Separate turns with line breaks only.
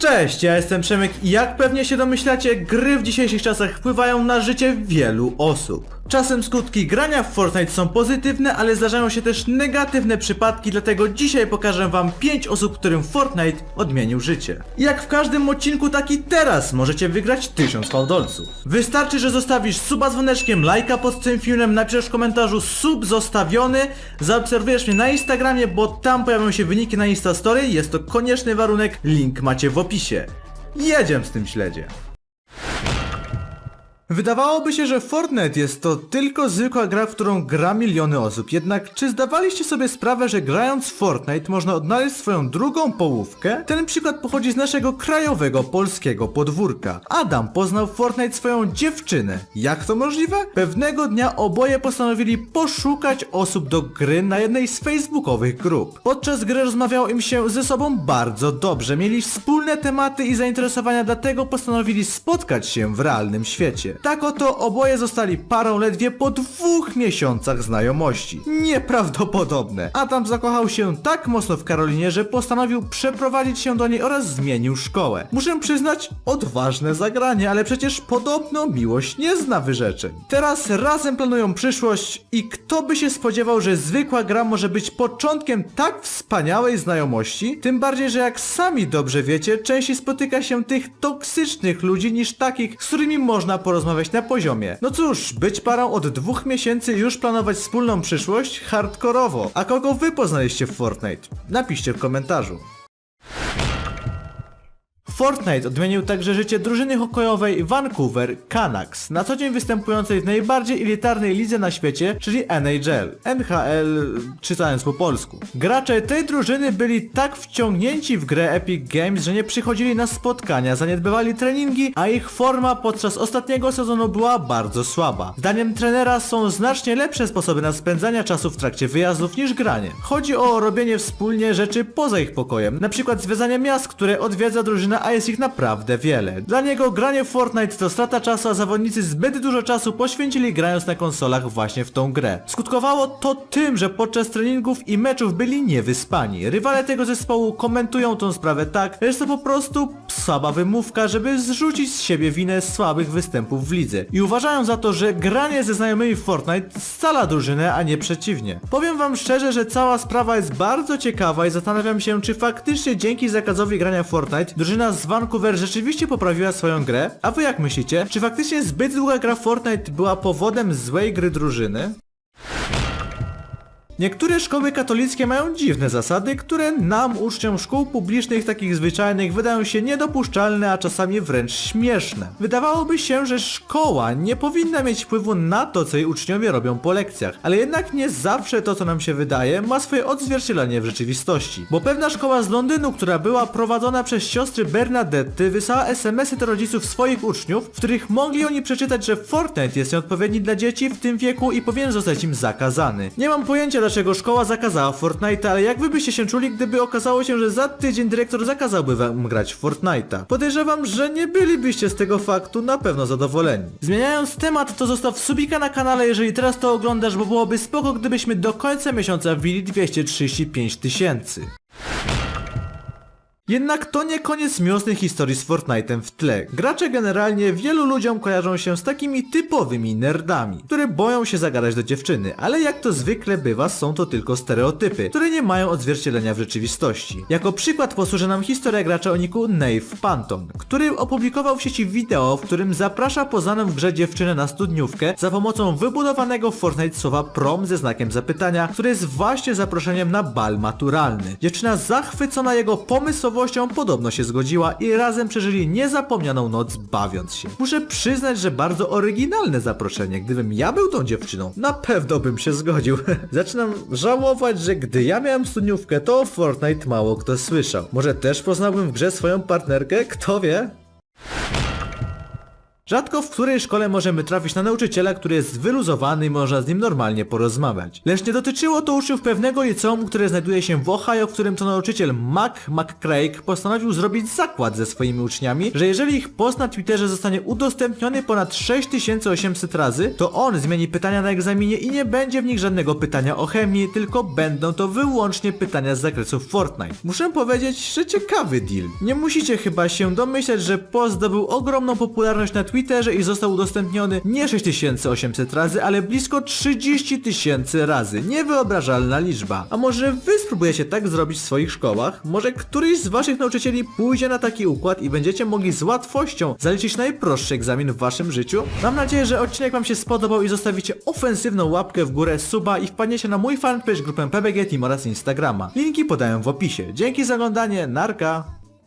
Cześć, ja jestem Przemek i jak pewnie się domyślacie, gry w dzisiejszych czasach wpływają na życie wielu osób. Czasem skutki grania w Fortnite są pozytywne, ale zdarzają się też negatywne przypadki, dlatego dzisiaj pokażę wam 5 osób, którym Fortnite odmienił życie. Jak w każdym odcinku, tak i teraz możecie wygrać 1000 fałdolców. Wystarczy, że zostawisz suba dzwoneczkiem, lajka pod tym filmem, napiszesz w komentarzu sub zostawiony, zaobserwujesz mnie na Instagramie, bo tam pojawią się wyniki na Instastory, jest to konieczny warunek, link macie w opisie. Jedziemy z tym śledzie. Wydawałoby się, że Fortnite jest to tylko zwykła gra, w którą gra miliony osób. Jednak czy zdawaliście sobie sprawę, że grając w Fortnite można odnaleźć swoją drugą połówkę? Ten przykład pochodzi z naszego krajowego polskiego podwórka. Adam poznał w Fortnite swoją dziewczynę. Jak to możliwe? Pewnego dnia oboje postanowili poszukać osób do gry na jednej z facebookowych grup. Podczas gry rozmawiało im się ze sobą bardzo dobrze, mieli wspólne tematy i zainteresowania, dlatego postanowili spotkać się w realnym świecie. Tak oto oboje zostali parą ledwie po dwóch miesiącach znajomości. Nieprawdopodobne. Adam zakochał się tak mocno w Karolinie, że postanowił przeprowadzić się do niej oraz zmienił szkołę. Muszę przyznać, odważne zagranie, ale przecież podobno miłość nie zna wyrzeczeń. Teraz razem planują przyszłość i kto by się spodziewał, że zwykła gra może być początkiem tak wspaniałej znajomości? Tym bardziej, że jak sami dobrze wiecie, częściej spotyka się tych toksycznych ludzi niż takich, z którymi można porozmawiać na poziomie. No cóż, być parą od dwóch miesięcy już planować wspólną przyszłość? Hardkorowo. A kogo wy poznaliście w Fortnite? Napiszcie w komentarzu. Fortnite odmienił także życie drużyny hokejowej Vancouver Canucks, na co dzień występującej w najbardziej elitarnej lidze na świecie, czyli NHL, NHL czytając po polsku. Gracze tej drużyny byli tak wciągnięci w grę Epic Games, że nie przychodzili na spotkania, zaniedbywali treningi, a ich forma podczas ostatniego sezonu była bardzo słaba. Zdaniem trenera są znacznie lepsze sposoby na spędzanie czasu w trakcie wyjazdów niż granie. Chodzi o robienie wspólnie rzeczy poza ich pokojem, na przykład zwiedzanie miast, które odwiedza drużyna, a jest ich naprawdę wiele. Dla niego granie w Fortnite to strata czasu, a zawodnicy zbyt dużo czasu poświęcili grając na konsolach właśnie w tą grę. Skutkowało to tym, że podczas treningów i meczów byli niewyspani. Rywale tego zespołu komentują tą sprawę tak, że to po prostu słaba wymówka, żeby zrzucić z siebie winę słabych występów w lidze. I uważają za to, że granie ze znajomymi w Fortnite scala drużynę, a nie przeciwnie. Powiem wam szczerze, że cała sprawa jest bardzo ciekawa i zastanawiam się, czy faktycznie dzięki zakazowi grania w Fortnite drużyna z Vancouver rzeczywiście poprawiła swoją grę? A wy jak myślicie? Czy faktycznie zbyt długa gra Fortnite była powodem złej gry drużyny? Niektóre szkoły katolickie mają dziwne zasady, które nam, uczniom szkół publicznych takich zwyczajnych, wydają się niedopuszczalne, a czasami wręcz śmieszne. Wydawałoby się, że szkoła nie powinna mieć wpływu na to, co jej uczniowie robią po lekcjach, ale jednak nie zawsze to, co nam się wydaje, ma swoje odzwierciedlenie w rzeczywistości. Bo pewna szkoła z Londynu, która była prowadzona przez siostry Bernadetty, wysłała SMS-y do rodziców swoich uczniów, w których mogli oni przeczytać, że Fortnite jest nieodpowiedni dla dzieci w tym wieku i powinien zostać im zakazany. Nie mam pojęcia, dlaczego szkoła zakazała Fortnite'a, ale jak wy byście się czuli, gdyby okazało się, że za tydzień dyrektor zakazałby wam grać w Fortnite'a? Podejrzewam, że nie bylibyście z tego faktu na pewno zadowoleni. Zmieniając temat, to zostaw subika na kanale, jeżeli teraz to oglądasz, bo byłoby spoko, gdybyśmy do końca miesiąca wbili 235 tysięcy. Jednak to nie koniec miłosnej historii z Fortnite'em w tle. Gracze generalnie wielu ludziom kojarzą się z takimi typowymi nerdami, które boją się zagadać do dziewczyny, ale jak to zwykle bywa, są to tylko stereotypy, które nie mają odzwierciedlenia w rzeczywistości. Jako przykład posłuży nam historia gracza o niku Nave Panton, który opublikował w sieci wideo, w którym zaprasza poznaną w grze dziewczynę na studniówkę za pomocą wybudowanego w Fortnite słowa prom ze znakiem zapytania, które jest właśnie zaproszeniem na bal maturalny. Dziewczyna zachwycona jego podobno się zgodziła i razem przeżyli niezapomnianą noc bawiąc się. Muszę przyznać, że bardzo oryginalne zaproszenie. Gdybym ja był tą dziewczyną, na pewno bym się zgodził. Zaczynam żałować, że gdy ja miałem studniówkę, to o Fortnite mało kto słyszał. Może też poznałbym w grze swoją partnerkę? Kto wie? Rzadko w której szkole możemy trafić na nauczyciela, który jest wyluzowany i można z nim normalnie porozmawiać. Lecz nie dotyczyło to uczniów pewnego liceum, które znajduje się w Ohio, w którym to nauczyciel Mac McCraig postanowił zrobić zakład ze swoimi uczniami, że jeżeli ich post na Twitterze zostanie udostępniony ponad 6800 razy, to on zmieni pytania na egzaminie i nie będzie w nich żadnego pytania o chemii, tylko będą to wyłącznie pytania z zakresu Fortnite. Muszę powiedzieć, że ciekawy deal. Nie musicie chyba się domyśleć, że post zdobył ogromną popularność na Twitterze i został udostępniony nie 6800 razy, ale blisko 30 tysięcy razy. Niewyobrażalna liczba. A może wy spróbujecie tak zrobić w swoich szkołach? Może któryś z waszych nauczycieli pójdzie na taki układ i będziecie mogli z łatwością zaliczyć najprostszy egzamin w waszym życiu? Mam nadzieję, że odcinek wam się spodobał i zostawicie ofensywną łapkę w górę, suba i wpadniecie na mój fanpage, grupę PBG Team oraz Instagrama. Linki podaję w opisie. Dzięki za oglądanie, narka!